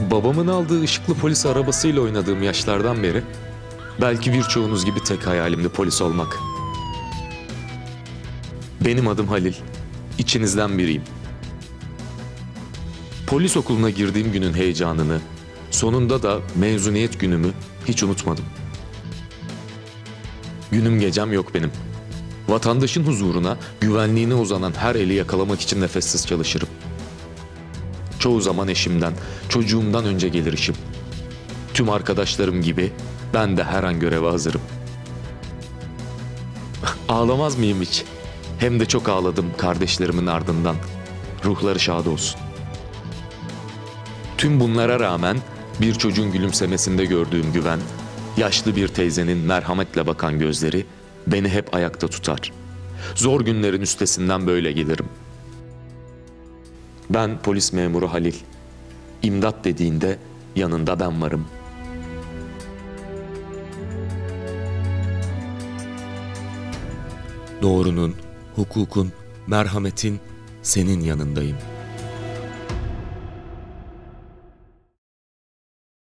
Babamın aldığı ışıklı polis arabasıyla oynadığım yaşlardan beri belki birçoğunuz gibi tek hayalimdi polis olmak. Benim adım Halil. İçinizden biriyim. Polis okuluna girdiğim günün heyecanını, sonunda da mezuniyet günümü hiç unutmadım. Günüm gecem yok benim. Vatandaşın huzuruna, güvenliğine uzanan her eli yakalamak için nefessiz çalışırım. Çoğu zaman eşimden, çocuğumdan önce gelir işim. Tüm arkadaşlarım gibi ben de her an göreve hazırım. Ağlamaz mıyım hiç? Hem de çok ağladım kardeşlerimin ardından. Ruhları şad olsun. Tüm bunlara rağmen bir çocuğun gülümsemesinde gördüğüm güven, yaşlı bir teyzenin merhametle bakan gözleri beni hep ayakta tutar. Zor günlerin üstesinden böyle gelirim. Ben polis memuru Halil. İmdat dediğinde yanında ben varım. Doğrunun, hukukun, merhametin senin yanındayım.''